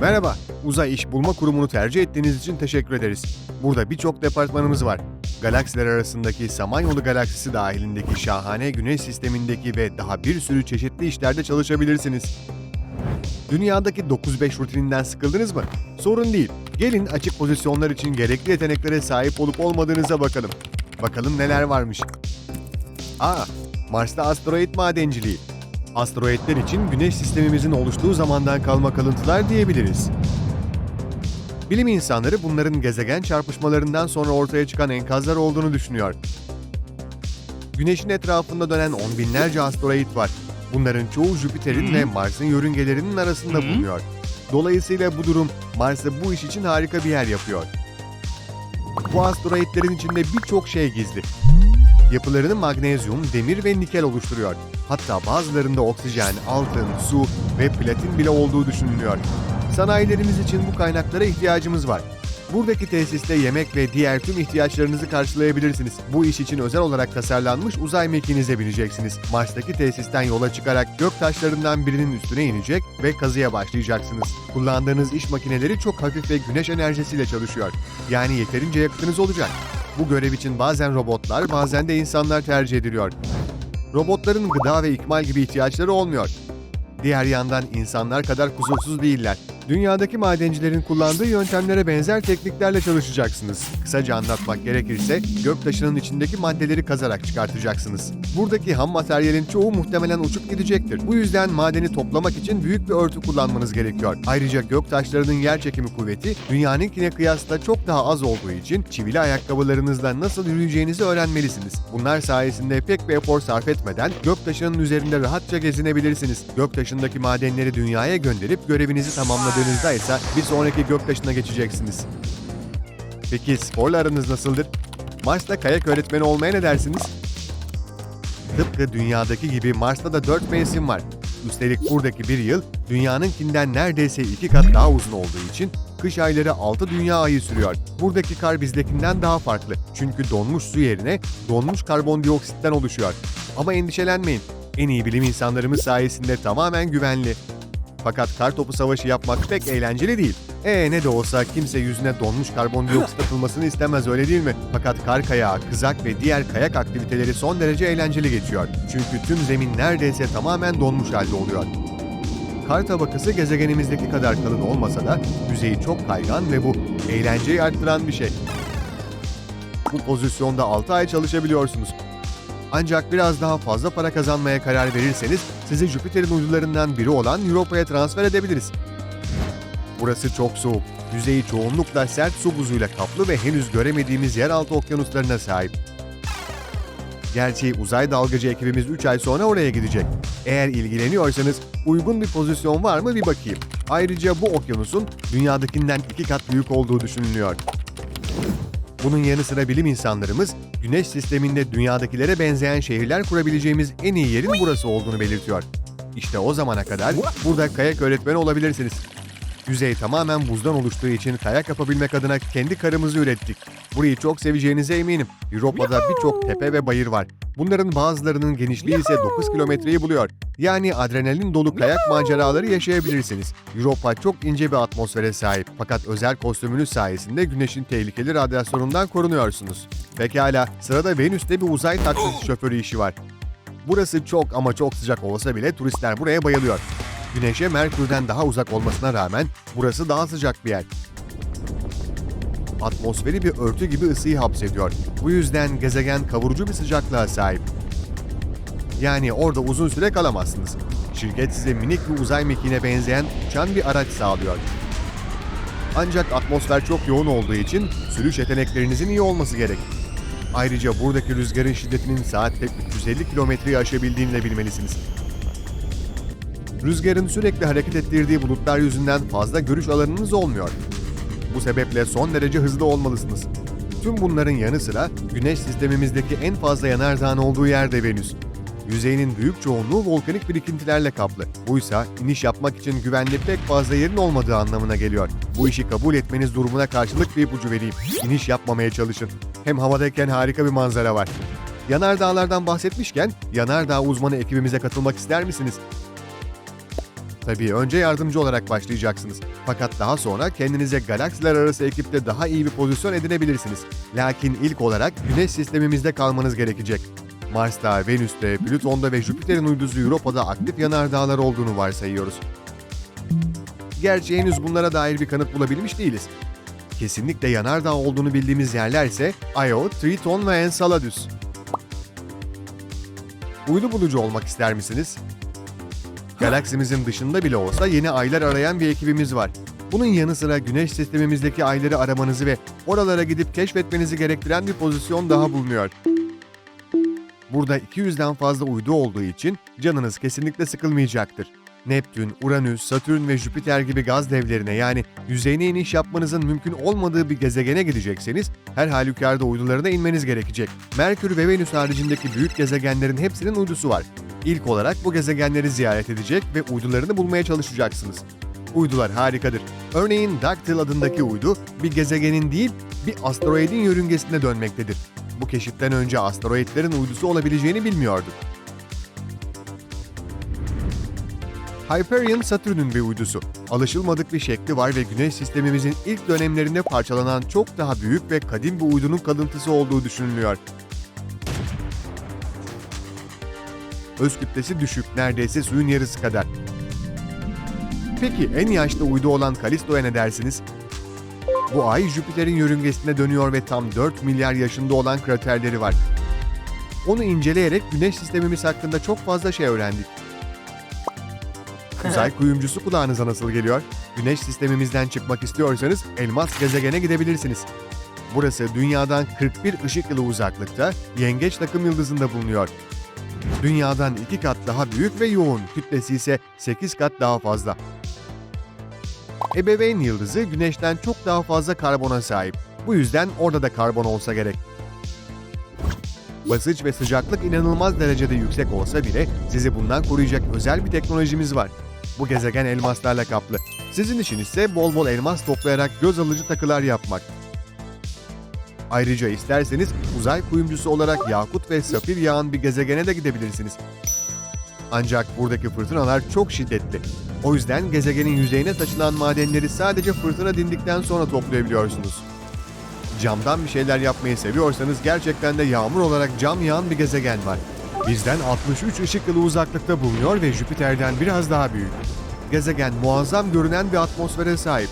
Merhaba, Uzay İş Bulma Kurumu'nu tercih ettiğiniz için teşekkür ederiz. Burada birçok departmanımız var. Galaksiler arasındaki Samanyolu galaksisi dahilindeki şahane güneş sistemindeki ve daha bir sürü çeşitli işlerde çalışabilirsiniz. Dünyadaki 9-5 rutininden sıkıldınız mı? Sorun değil. Gelin açık pozisyonlar için gerekli yeteneklere sahip olup olmadığınıza bakalım. Bakalım neler varmış. Aa, Mars'ta asteroid madenciliği. Asteroidler için güneş sistemimizin oluştuğu zamandan kalma kalıntılar diyebiliriz. Bilim insanları bunların gezegen çarpışmalarından sonra ortaya çıkan enkazlar olduğunu düşünüyor. Güneşin etrafında dönen on binlerce asteroid var. Bunların çoğu Jüpiter'in ve Mars'ın yörüngelerinin arasında bulunuyor. Dolayısıyla bu durum Mars'ı bu iş için harika bir yer yapıyor. Bu asteroidlerin içinde birçok şey gizli. Yapılarını magnezyum, demir ve nikel oluşturuyor. Hatta bazılarında oksijen, altın, su ve platin bile olduğu düşünülüyor. Sanayilerimiz için bu kaynaklara ihtiyacımız var. Buradaki tesiste yemek ve diğer tüm ihtiyaçlarınızı karşılayabilirsiniz. Bu iş için özel olarak tasarlanmış uzay mekiğinize bineceksiniz. Mars'taki tesisten yola çıkarak gök taşlarından birinin üstüne inecek ve kazıya başlayacaksınız. Kullandığınız iş makineleri çok hafif ve güneş enerjisiyle çalışıyor. Yani yeterince yakıtınız olacak. Bu görev için bazen robotlar, bazen de insanlar tercih ediliyor. Robotların gıda ve ikmal gibi ihtiyaçları olmuyor. Diğer yandan insanlar kadar kusursuz değiller. Dünyadaki madencilerin kullandığı yöntemlere benzer tekniklerle çalışacaksınız. Kısaca anlatmak gerekirse göktaşının içindeki maddeleri kazarak çıkartacaksınız. Buradaki ham materyalin çoğu muhtemelen uçup gidecektir. Bu yüzden madeni toplamak için büyük bir örtü kullanmanız gerekiyor. Ayrıca göktaşlarının yer çekimi kuvveti dünyanınkine kıyasla çok daha az olduğu için çivili ayakkabılarınızla nasıl yürüyeceğinizi öğrenmelisiniz. Bunlar sayesinde pek bir efor sarf etmeden göktaşının üzerinde rahatça gezinebilirsiniz. Göktaşındaki madenleri dünyaya gönderip görevinizi tamamladığınızda ise bir sonraki göktaşına geçeceksiniz. Peki sporla aranız nasıldır? Mars'ta kayak öğretmeni olmaya ne dersiniz? Tıpkı dünyadaki gibi Mars'ta da 4 mevsim var. Üstelik buradaki bir yıl dünyanınkinden neredeyse iki kat daha uzun olduğu için kış ayları 6 dünya ayı sürüyor. Buradaki kar bizdekinden daha farklı. Çünkü donmuş su yerine donmuş karbondioksitten oluşuyor. Ama endişelenmeyin. En iyi bilim insanlarımız sayesinde tamamen güvenli. Fakat kar topu savaşı yapmak pek eğlenceli değil. E ne de olsa kimse yüzüne donmuş karbondioksit atılmasını istemez öyle değil mi? Fakat kar kayağı, kızak ve diğer kayak aktiviteleri son derece eğlenceli geçiyor. Çünkü tüm zemin neredeyse tamamen donmuş halde oluyor. Kar tabakası gezegenimizdeki kadar kalın olmasa da yüzeyi çok kaygan ve bu eğlenceyi arttıran bir şey. Bu pozisyonda 6 ay çalışabiliyorsunuz. Ancak biraz daha fazla para kazanmaya karar verirseniz sizi Jüpiter'in uydularından biri olan Europa'ya transfer edebiliriz. Burası çok soğuk. Yüzeyi çoğunlukla sert su buzuyla kaplı ve henüz göremediğimiz yeraltı okyanuslarına sahip. Gerçi uzay dalgıcı ekibimiz 3 ay sonra oraya gidecek. Eğer ilgileniyorsanız uygun bir pozisyon var mı bir bakayım. Ayrıca bu okyanusun dünyadakinden iki kat büyük olduğu düşünülüyor. Bunun yanı sıra bilim insanlarımız Güneş sisteminde dünyadakilere benzeyen şehirler kurabileceğimiz en iyi yerin burası olduğunu belirtiyor. İşte o zamana kadar burada kayak öğretmeni olabilirsiniz. Yüzey tamamen buzdan oluştuğu için kayak yapabilmek adına kendi karımızı ürettik. Burayı çok seveceğinize eminim. Avrupa'da birçok tepe ve bayır var. Bunların bazılarının genişliği ise 9 kilometreyi buluyor. Yani adrenalin dolu kayak maceraları yaşayabilirsiniz. Europa çok ince bir atmosfere sahip fakat özel kostümünüz sayesinde güneşin tehlikeli radyasyonundan korunuyorsunuz. Pekala, sırada Venüs'te bir uzay taksisi şoförü işi var. Burası çok ama çok sıcak olsa bile turistler buraya bayılıyor. Güneşe Merkür'den daha uzak olmasına rağmen burası daha sıcak bir yer. Atmosferi bir örtü gibi ısıyı hapsediyor. Bu yüzden gezegen kavurucu bir sıcaklığa sahip. Yani orada uzun süre kalamazsınız. Şirket size minik bir uzay mekiğine benzeyen uçan bir araç sağlıyor. Ancak atmosfer çok yoğun olduğu için sürüş yeteneklerinizin iyi olması gerek. Ayrıca buradaki rüzgarın şiddetinin saatte 350 kilometreyi aşabildiğini de bilmelisiniz. Rüzgarın sürekli hareket ettirdiği bulutlar yüzünden fazla görüş alanınız olmuyor. Bu sebeple son derece hızlı olmalısınız. Tüm bunların yanı sıra Güneş sistemimizdeki en fazla yanardağın olduğu yer de Venüs. Yüzeyinin büyük çoğunluğu volkanik birikintilerle kaplı. Buysa iniş yapmak için güvenli pek fazla yerin olmadığı anlamına geliyor. Bu işi kabul etmeniz durumuna karşılık bir ipucu vereyim. İniş yapmamaya çalışın. Hem havadayken harika bir manzara var. Yanardağlardan bahsetmişken, yanardağ uzmanı ekibimize katılmak ister misiniz? Tabii önce yardımcı olarak başlayacaksınız. Fakat daha sonra kendinize galaksiler arası ekipte daha iyi bir pozisyon edinebilirsiniz. Lakin ilk olarak Güneş sistemimizde kalmanız gerekecek. Mars'ta, Venüs'te, Plüton'da ve Jüpiter'in uydusu Europa'da aktif yanardağlar olduğunu varsayıyoruz. Gerçi henüz bunlara dair bir kanıt bulabilmiş değiliz. Kesinlikle yanardağ olduğunu bildiğimiz yerler ise Io, Triton ve Enceladus. Uydu bulucu olmak ister misiniz? Galaksimizin dışında bile olsa yeni aylar arayan bir ekibimiz var. Bunun yanı sıra güneş sistemimizdeki ayları aramanızı ve oralara gidip keşfetmenizi gerektiren bir pozisyon daha bulunuyor. Burada 200'den fazla uydu olduğu için canınız kesinlikle sıkılmayacaktır. Neptün, Uranüs, Satürn ve Jüpiter gibi gaz devlerine yani yüzeyine iniş yapmanızın mümkün olmadığı bir gezegene gidecekseniz her halükarda uydularına inmeniz gerekecek. Merkür ve Venüs haricindeki büyük gezegenlerin hepsinin uydusu var. İlk olarak bu gezegenleri ziyaret edecek ve uydularını bulmaya çalışacaksınız. Uydular harikadır. Örneğin Dactyl adındaki uydu bir gezegenin değil bir asteroidin yörüngesinde dönmektedir. Bu keşiften önce asteroidlerin uydusu olabileceğini bilmiyorduk. Hyperion Satürn'ün bir uydusu. Alışılmadık bir şekli var ve Güneş sistemimizin ilk dönemlerinde parçalanan çok daha büyük ve kadim bir uydunun kalıntısı olduğu düşünülüyor. Öz kütlesi düşük, neredeyse suyun yarısı kadar. Peki en yaşlı uydu olan Kalisto'ya ne dersiniz? Bu ay Jüpiter'in yörüngesine dönüyor ve tam 4 milyar yaşında olan kraterleri var. Onu inceleyerek Güneş sistemimiz hakkında çok fazla şey öğrendik. Uzay kuyumcusu kulağınıza nasıl geliyor? Güneş sistemimizden çıkmak istiyorsanız Elmas gezegene gidebilirsiniz. Burası dünyadan 41 ışık yılı uzaklıkta Yengeç takım yıldızında bulunuyor. Dünyadan 2 kat daha büyük ve yoğun, kütlesi ise 8 kat daha fazla. Ebeveyn yıldızı Güneş'ten çok daha fazla karbona sahip. Bu yüzden orada da karbon olsa gerek. Basınç ve sıcaklık inanılmaz derecede yüksek olsa bile sizi bundan koruyacak özel bir teknolojimiz var. Bu gezegen elmaslarla kaplı. Sizin işin ise bol bol elmas toplayarak göz alıcı takılar yapmak. Ayrıca isterseniz uzay kuyumcusu olarak yakut ve safir yağan bir gezegene de gidebilirsiniz. Ancak buradaki fırtınalar çok şiddetli. O yüzden gezegenin yüzeyine taşınan madenleri sadece fırtına dindikten sonra toplayabiliyorsunuz. Camdan bir şeyler yapmayı seviyorsanız gerçekten de yağmur olarak cam yağan bir gezegen var. Bizden 63 ışık yılı uzaklıkta bulunuyor ve Jüpiter'den biraz daha büyük. Gezegen muazzam görünen bir atmosfere sahip.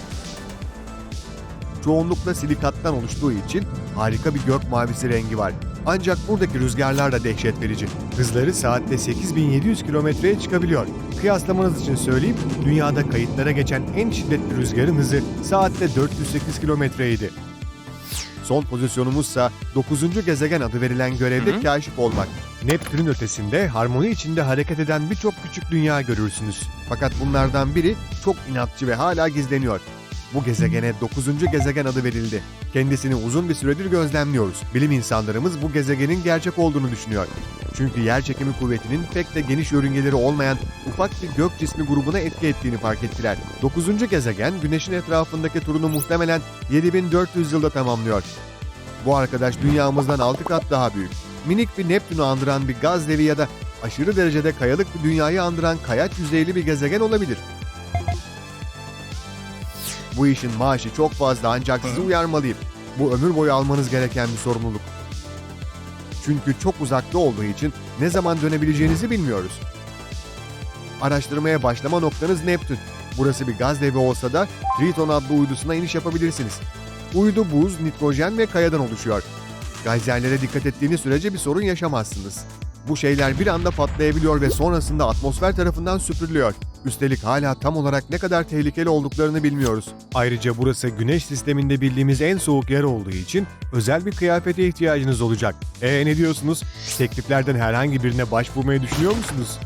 Çoğunlukla silikattan oluştuğu için harika bir gök mavisi rengi var. Ancak buradaki rüzgarlar da dehşet verici. Hızları saatte 8700 kilometreye çıkabiliyor. Kıyaslamanız için söyleyeyim, dünyada kayıtlara geçen en şiddetli rüzgarın hızı saatte 408 kilometreydi. Son pozisyonumuzsa 9. gezegen adı verilen görevde Hı hı. kaşif olmak. Neptün'ün ötesinde harmoni içinde hareket eden birçok küçük dünya görürsünüz. Fakat bunlardan biri çok inatçı ve hala gizleniyor. Bu gezegene 9. gezegen adı verildi. Kendisini uzun bir süredir gözlemliyoruz. Bilim insanlarımız bu gezegenin gerçek olduğunu düşünüyor. Çünkü yer çekimi kuvvetinin pek de geniş yörüngeleri olmayan ufak bir gök cismi grubuna etki ettiğini fark ettiler. 9. gezegen Güneş'in etrafındaki turunu muhtemelen 7400 yılda tamamlıyor. Bu arkadaş dünyamızdan 6 kat daha büyük. Minik bir Neptün'ü andıran bir gaz devi ya da aşırı derecede kayalık bir dünyayı andıran kayaç yüzeyli bir gezegen olabilir. Bu işin maaşı çok fazla ancak sizi uyarmalıyım. Bu ömür boyu almanız gereken bir sorumluluk. Çünkü çok uzakta olduğu için ne zaman dönebileceğinizi bilmiyoruz. Araştırmaya başlama noktanız Neptün. Burası bir gaz devi olsa da Triton adlı uydusuna iniş yapabilirsiniz. Uydu buz, nitrojen ve kayadan oluşuyor. Gayzerlere dikkat ettiğiniz sürece bir sorun yaşamazsınız. Bu şeyler bir anda patlayabiliyor ve sonrasında atmosfer tarafından süpürülüyor. Üstelik hala tam olarak ne kadar tehlikeli olduklarını bilmiyoruz. Ayrıca burası Güneş sisteminde bildiğimiz en soğuk yer olduğu için özel bir kıyafete ihtiyacınız olacak. E ne diyorsunuz? Tekliflerden herhangi birine başvurmayı düşünüyor musunuz?